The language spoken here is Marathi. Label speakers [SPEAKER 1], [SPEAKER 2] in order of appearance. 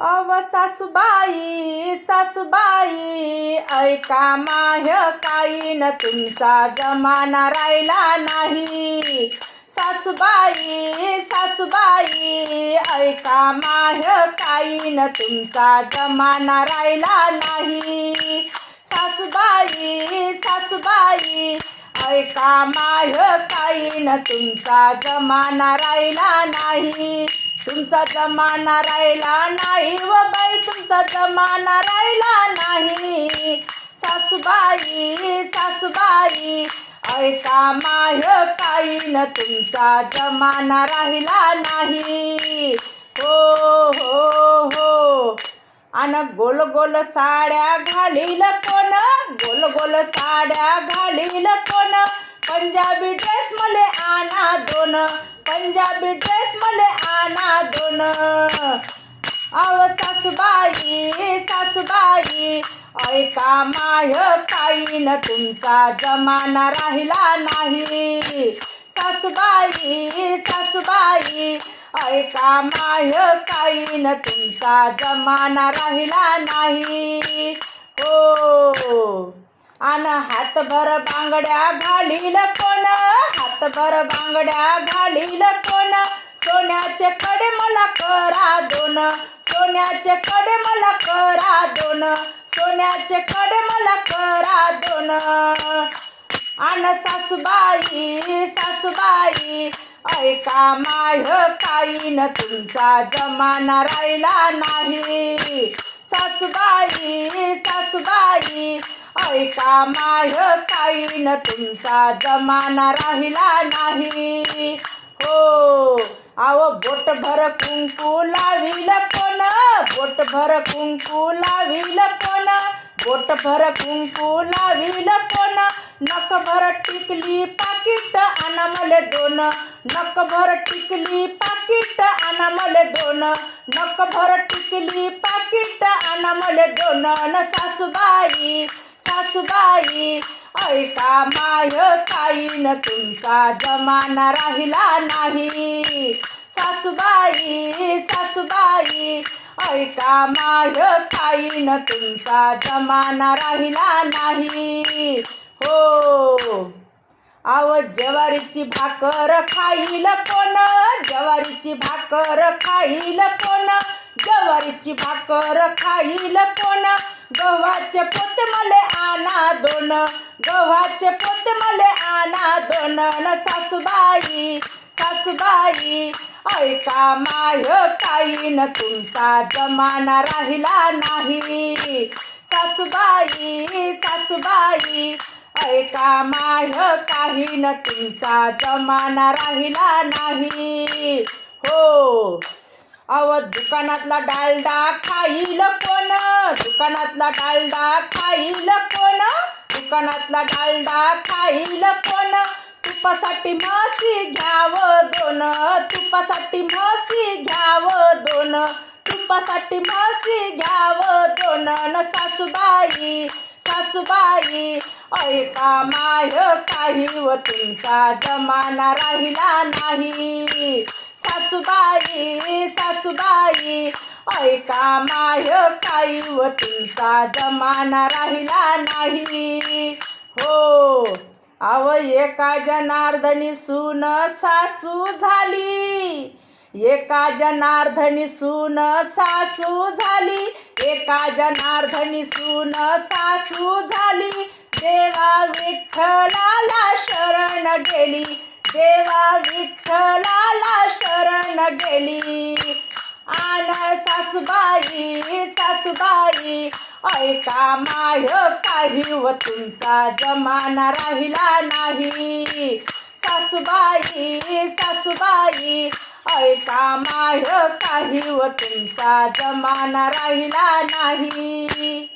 [SPEAKER 1] अव सासूबाई सासूबाई ऐका माह काही न तुमचा जमाना राहिला नाही. सासूबाई सासूबाई ऐका माह काही न तुमचा जमाना राहिला नाही. सासूबाई सासूबाई ऐका माह काही न तुमचा जमाना राहिला नाही. तुमचा जमाना राहिला नाही व बाई तुमचा जमाना राहिला नाही. सासूबाई सासूबाई ऐका माय काही न तुमचा जमाना राहिला नाही. हो हो हो. अन गोल गोल साड्या घालील कोण? गोल गोल साड्या घालील कोण? पंजाबी ड्रेस मले आणा दोन. पंजाबी ड्रेस मले आणा दोन. अव सासूबाई सासूबाई ऐका माय काही न तुमचा जमाना राहिला नाही. सासूबाई सासूबाई ऐका माय काही न तुमचा जमाना राहिला नाही. हो. आन हातभर बांगड्या घालील कोण? हातभर बांगड्या घालील कोण? सोन्याचे कडे मला करा दोन. सोन्याचे कडे मला करा दोन. सोन्याचे कडे मला करा दोन. आण सासूबाई सासूबाई ऐका माय काही न तुमचा जमाना राहिला नाही. सासूबाई सासूबाई ऐका माय काही तुमचा जमाना राहिला नाही. हो आव बोट भर कुंकू लाविल कोण? बोट भर कुंकू लाविल कोण? बोट भर कुंकू लाविल कोण? नख भर टिकली पाकिट आणा मले दोन. नख भर टिकली पाकिट आणा मले दोन. नख भर टिकली पाकिट आणा मले दोन न सासूबाई. सासूबाई ऐका माय काही न तुमचा जमाना राहिला नाही. सासूबाई सासूबाई ऐका माय काही न तुमचा जमाना राहिला नाही. हो. आव जवारीची भाकर खाईल कोण? जवारीची भाकर खाईल कोण? जवारीची भाकर खाईल कोण? गव्हाचे पोते मले आणा दोन. गव्हाचे पोते मले आणा दोन. न सासूबाई सासूबाई ऐका माय काही न तुमचा जमाना राहिला नाही. सासूबाई सासूबाई ऐका माय काही न तुमचा जमाना राहिला नाही. हो. अव दुकानातला डालडा खाईल कोण? दुकानातला डालडा खाईल कोण? दुकानातला डालडा खाईल कोण? तुपासाठी मासी घ्यावं दोन. तुपासाठी म्हशी घ्यावं दोन. तुपासाठी मासी घ्यावं दोन. न सासूबाई सासूबाई ऐका माय? काही व तुमचा जमाना राहिला नाही. सासूबाई सासूबाई ऐका माय काही व तुमचा जमाना राहिला नाही. हो अव एका जनार्दनी सून सासू झाली. एका जनार्दनी सून सासू झाली. एका जनार्दनी सून सासू झाली. देवा विठ्ठलाला सासूबाई ऐका माय काही व तुमचा जमाना राहिला नाही. सासूबाई सासूबाई ऐका माय काही व तुमचा जमाना राहिला नाही.